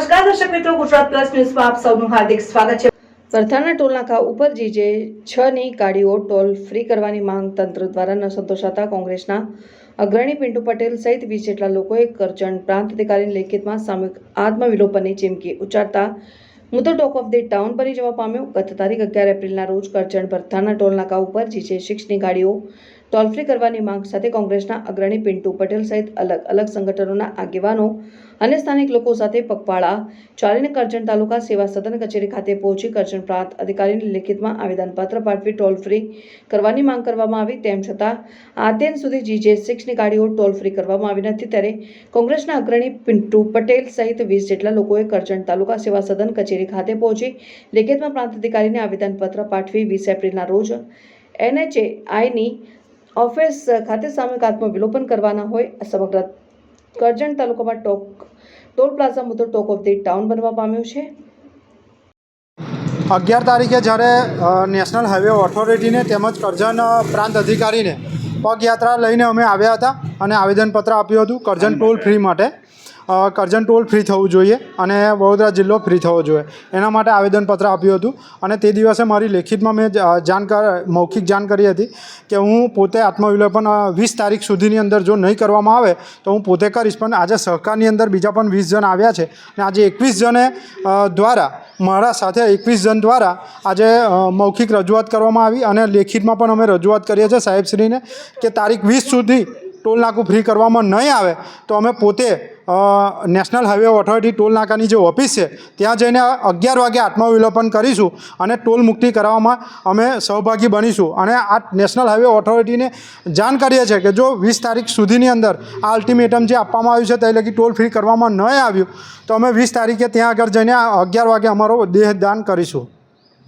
નમસ્કાર, દર્શક મિત્રો, ગુજરાત પ્લસ ન્યૂઝમાં આપ સૌનું હાર્દિક સ્વાગત છે. વરથાના ટોલનાકા ઉપર જીજે છ ની ગાડીઓ ટોલ ફ્રી કરવાની માંગ તંત્ર દ્વારા ન સંતોષાતા કોંગ્રેસના અગ્રણી પિન્ટુ પટેલ સહિત વીસ જેટલા લોકોએ કરજણ પ્રાંત અધિકારીની લેખિતમાં સામૂહિક આત્મવિલોપનની ચીમકી ઉચ્ચારતા મુદ્દો ટોક ઓફ ધી ટાઉન બની જવા પામ્યો. ગત તારીખ અગિયાર એપ્રિલના રોજ કરજણ ભરથાના ટોલનાકા ઉપર જીજે સિક્સની ગાડીઓ ટોલ ફ્રી કરવાની માંગ સાથે કોંગ્રેસના અગ્રણી પિન્ટુ પટેલ સહિત અલગ અલગ સંગઠનોના આગેવાનો અને સ્થાનિક લોકો સાથે પગપાળા ચાલીને કરજણ તાલુકા સેવા સદન કચેરી ખાતે પહોંચી કરજણ પ્રાંત અધિકારીને લેખિતમાં આવેદનપત્ર પાઠવી ટોલ ફ્રી કરવાની માંગ કરવામાં આવી. તેમ છતાં આદ્યન સુધી જીજે સિક્સની ગાડીઓ ટોલ ફ્રી કરવામાં આવી નથી. ત્યારે કોંગ્રેસના અગ્રણી પિન્ટુ પટેલ સહિત વીસ જેટલા લોકોએ કરજણ તાલુકા સેવા સદન કચેરી ખાતે પહોંચી લેખિતમાં પ્રાંત અધિકારીને આવેદનપત્ર પાઠવી વીસ એપ્રિલના રોજ એનએચએ આઈની ઓફિસ ખાતે સામૂહિક આત્મવિલોપન કરવાના હોય સમગ્ર કરજણ તાલુકામાં ટોક, ટોલ પ્લાઝા મુદ્દો ટોક ઓફ ધી ટાઉન બનવા પામ્યો છે. અગિયાર તારીખે જ્યારે નેશનલ હાઈવે ઓથોરિટીને તેમજ કરજણ પ્રાંત અધિકારીને પગયાત્રા લઈને અમે આવ્યા હતા અને આવેદનપત્ર આપ્યું હતું કરજણ ટોલ ફ્રી માટે. કરજણ ટોલ ફ્રી થવું જોઈએ અને વડોદરા જિલ્લો ફ્રી થવો જોઈએ. એના માટે આવેદનપત્ર આપ્યું હતું અને તે દિવસે મારી લેખિતમાં મેં જ- અ, જાણ કર મૌખિક જાણ કરી હતી કે હું પોતે આત્મવિલોપન વીસ તારીખ સુધીની અંદર જો નહીં કરવામાં આવે તો હું પોતે કરીશ. પણ આજે સહકારની અંદર બીજા પણ વીસ જણ આવ્યા છે અને આજે એકવીસ જણે દ્વારા મારા સાથે એકવીસ જણ દ્વારા આજે મૌખિક રજૂઆત કરવામાં આવી અને લેખિતમાં પણ અમે રજૂઆત કરીએ છીએ સાહેબશ્રીને કે તારીખ વીસ સુધી ટોલ નાકું ફ્રી કરવામાં નહીં આવે, તો અમે પોતે નેશનલ હાઈવે ઓથોરિટી ટોલ નાકાની જે ઓફિસ છે, ત્યાં જઈને અગિયાર વાગે આત્મવિલોપન કરીશું અને ટોલ મુક્તિ કરાવવામાં અમે સહભાગી બનીશું. અને આ નેશનલ હાઈવે ઓથોરિટીને જાણ કરીએ છીએ કે જો વીસ તારીખ સુધીની અંદર આ અલ્ટિમેટમ જે આપવામાં આવ્યું છે તે લગી ટોલ ફ્રી કરવામાં નહીં આવ્યું, તો અમે વીસ તારીખે ત્યાં આગળ જઈને અગિયાર વાગે અમારો દેહદાન કરીશું.